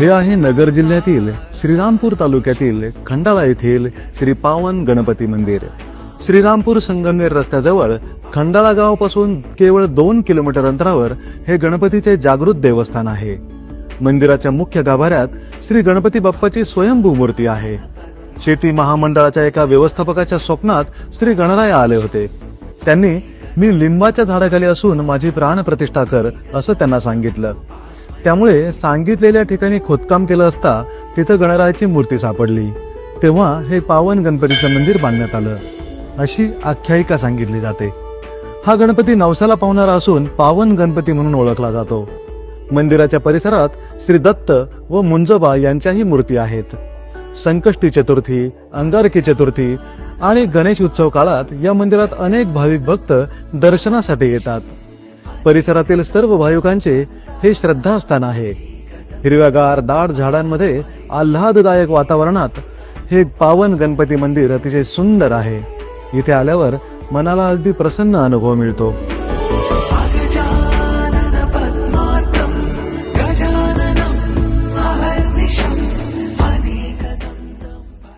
हे आहे नगर जिल्ह्यातील श्रीरामपूर तालुक्यातील खंडाळा येथील श्री पावन गणपती मंदिर. श्रीरामपूर संगमनेर रस्त्याजवळ खंडाळा गावापासून केवळ दोन किलोमीटर अंतरावर हे गणपतीचे जागृत देवस्थान आहे. मंदिराच्या मुख्य गाभाऱ्यात श्री गणपती बाप्पाची स्वयंभू मूर्ती आहे. शेती महामंडळाच्या एका व्यवस्थापकाच्या स्वप्नात श्री गणराय आले होते. त्यांनी मी लिंबाच्या झाडाखाली असून माझी प्राण प्रतिष्ठा कर असं त्यांना सांगितलं. त्यामुळे सांगितलेल्या ठिकाणी खोदकाम केलं असता तिथं गणरायाची मूर्ती सापडली. तेव्हा हे पावन गणपतीचं मंदिर बांधण्यात आलं. अशी आख्यायिका सांगितली जाते. हा गणपती नवसाला पावणारा असून पावन गणपती म्हणून ओळखला जातो. मंदिराच्या परिसरात श्री दत्त व मुंजोबा यांच्याही मूर्ती आहेत. संकष्टी चतुर्थी अंगारकी चतुर्थी आणि गणेश उत्सव काळात या मंदिरात अनेक भाविक भक्त दर्शनासाठी येतात. परिसरातील सर्व भाविकांचे हे श्रद्धास्थान आहे. हिरव्यागार दाट झाडांमध्ये आल्हाददायक वातावरणात हे पावन गणपती मंदिर अतिशय सुंदर आहे. इथे आल्यावर मनाला अगदी प्रसन्न अनुभव मिळतो.